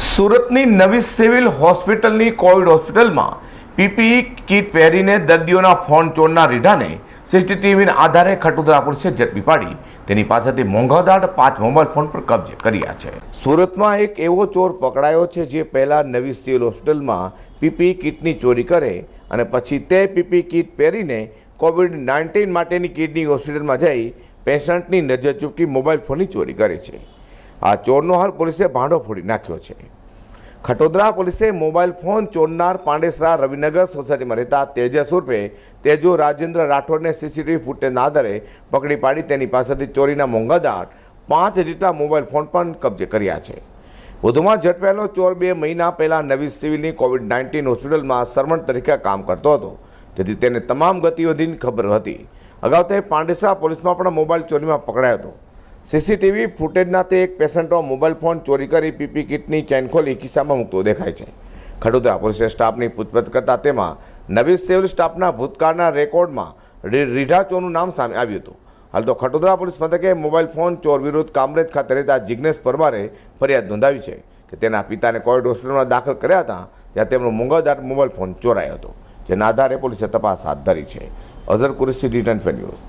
સુરતની નવી સિવિલ હોસ્પિટલની કોવિડ હોસ્પિટલમાં પીપીઈ કીટ પહેરીને દર્દીઓના ફોન ચોરના રીઢાને સીસીટીવીના આધારે ખટોદરા પોલીસે ઝડપી પાડી. તેની પાસેથી મોંઘાદાટ પાંચ મોબાઈલ ફોન પર કબજે કર્યા છે. સુરતમાં એક એવો ચોર પકડાયો છે જે પહેલાં નવી સિવિલ હોસ્પિટલમાં પીપીઈ કીટની ચોરી કરે અને પછી તે પીપીઈ કીટ પહેરીને કોવિડ નાઇન્ટીન માટેની કીટની હોસ્પિટલમાં જઈ પેશન્ટની નજર ચૂપકી મોબાઈલ ફોનની ચોરી કરે છે. આ ચોરનો હાલ પોલીસે ભાંડો ફોડી નાખ્યો છે. ખટોદરા પોલીસે મોબાઈલ ફોન ચોરનાર પાંડેસરા રવિનગર સોસાયટીમાં રહેતા તેજસ ઉર્ફે તેજો રાજેન્દ્ર રાઠોડને સીસીટીવી ફૂટેજના આધારે પકડી પાડી તેની પાસેથી ચોરીના મોંઘાદાટ પાંચ જેટલા મોબાઈલ ફોન પણ કબજે કર્યા છે. વધુમાં ઝડપાયેલો ચોર બે મહિના પહેલાં નવી સિવિલની કોવિડ નાઇન્ટીન હોસ્પિટલમાં સર્વન્ટ તરીકે કામ કરતો હતો. જેથી તેને તમામ ગતિવિધિની ખબર હતી. અગાઉ તે પાંડેસરા પોલીસમાં પણ મોબાઈલ ચોરીમાં પકડાયો હતો. સીસીટીવી ફૂટેજના તે એક પેશન્ટનો મોબાઈલ ફોન ચોરી કરી પીપી કિટની ચેન ખોલી ખિસ્સામાં મૂકતો દેખાય છે. ખડોદરા પોલીસે સ્ટાફની પૂછપરછ કરતા તેમાં નવી સિવિલ સ્ટાફના ભૂતકાળના રેકોર્ડમાં રીઢા ચોરનું નામ સામે આવ્યું હતું. હાલ તો ખટોદરા પોલીસ મથકે મોબાઈલ ફોન ચોર વિરુદ્ધ કામરેજ ખાતે રહેતા જિજ્ઞેશ પરમારે ફરિયાદ નોંધાવી છે કે તેના પિતાને કોવિડ હોસ્પિટલમાં દાખલ કર્યા હતા ત્યાં તેમનો મોંઘાદાટ મોબાઈલ ફોન ચોરાયો હતો, જેના આધારે પોલીસે તપાસ હાથ ધરી છે. Azhar Qureshi return news.